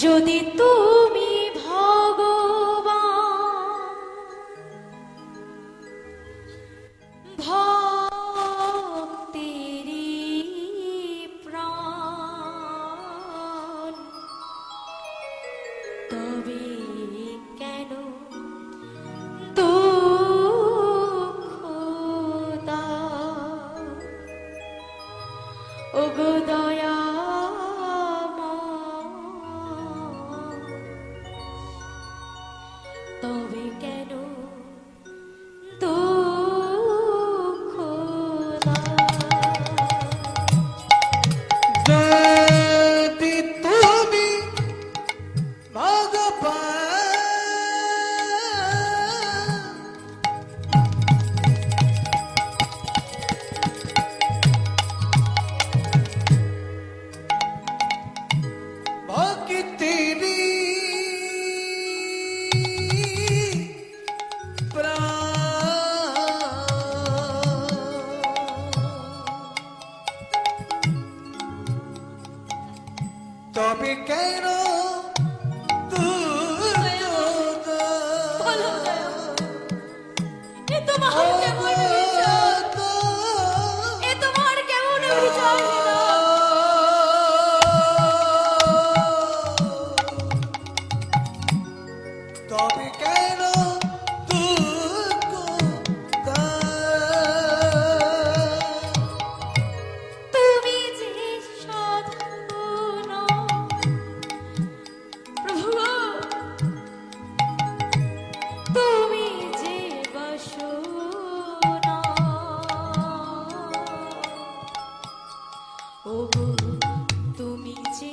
যদি তুমি Bye. ওগো তুমি যে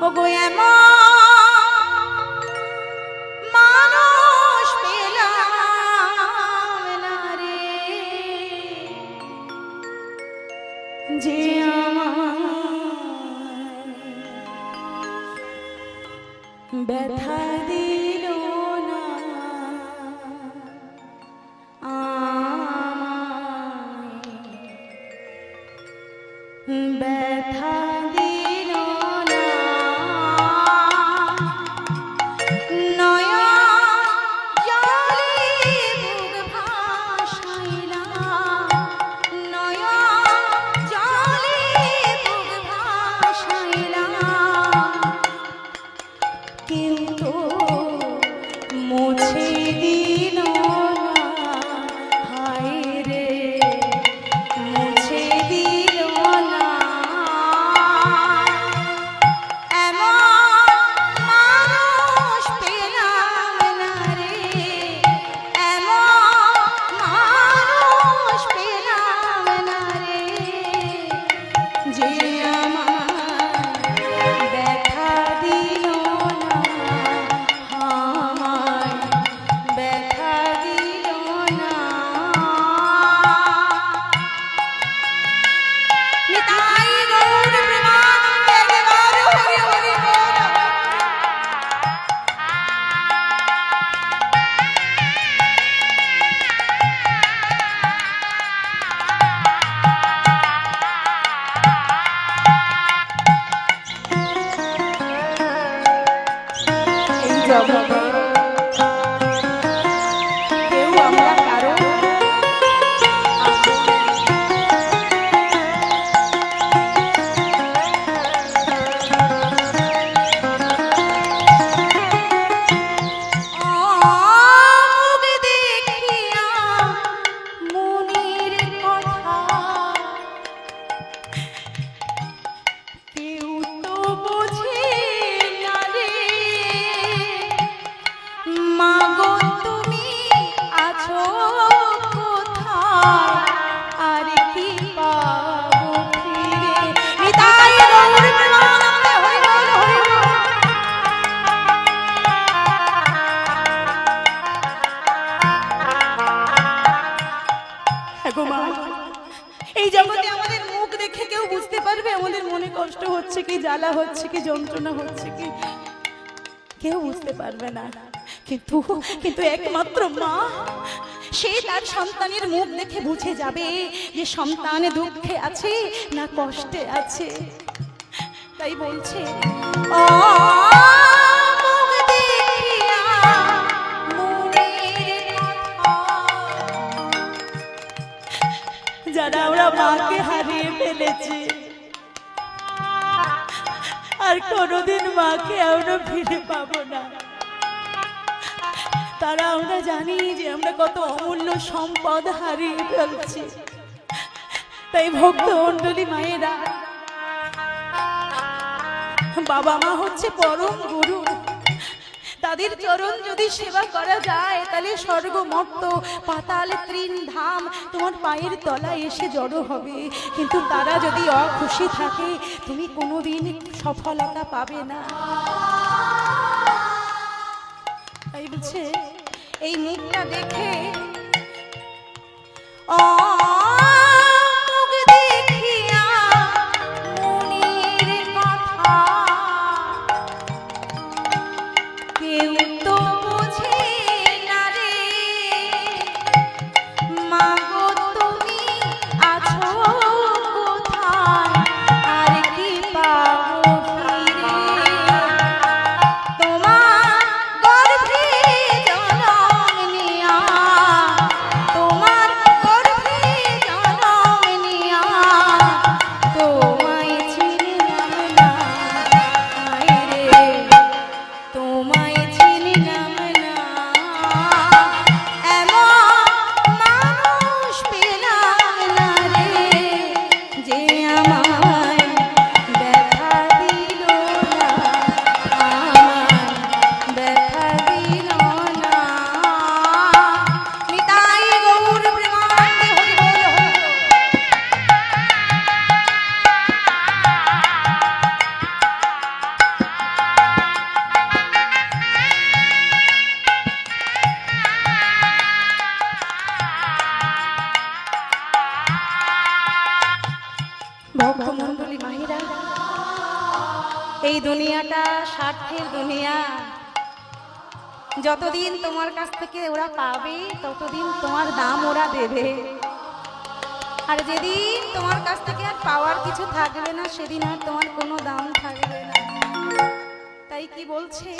ogóle কষ্ট হচ্ছে কি, জ্বালা হচ্ছে কি, যন্ত্রণা হচ্ছে কি? কেউ বুঝতে পারবে না। কিন্তু কিন্তু একমাত্র মা, সে তার সন্তানের মুখ দেখে বুঝে যাবে যে সন্তান দুঃখে আছে না কষ্টে আছে। তাই বলছে "ও মুখ দেখিয়া মনের কথা। যারা আমরা মাকে হারিয়ে ফেলেছি আর কোনোদিন মাকে আমরা ফিরে পাবো না। তারা আমরা জানি যে আমরা কত অমূল্য সম্পদ হারিয়ে ফেলছি। তাই ভক্ত মণ্ডলী মায়েরা, বাবা মা হচ্ছে পরম গুরু। তাদের চরণ যদি সেবা করা যায়, তাহলে স্বর্গ মর্ত পাতাল ত্রিন ধাম তোমার পায়ের তলায় এসে জড়ো হবে। কিন্তু তারা যদি অখুশি থাকে, তুমি কোনোদিন সফলতা পাবে না। তাই বলছে, এই মুখটা দেখে ভক্তমণ্ডলী মাহিরা, এই দুনিয়াটা স্বার্থের দুনিয়া। যতদিন তোমার কাছ থেকে ওরা পাবে, ততদিন তোমার দাম ওরা দেবে। আর যেদিন তোমার কাছ থেকে আর পাওয়ার কিছু থাকবে না, সেদিন আর তোমার কোনো দাম থাকবে না। তাই কি বলছে?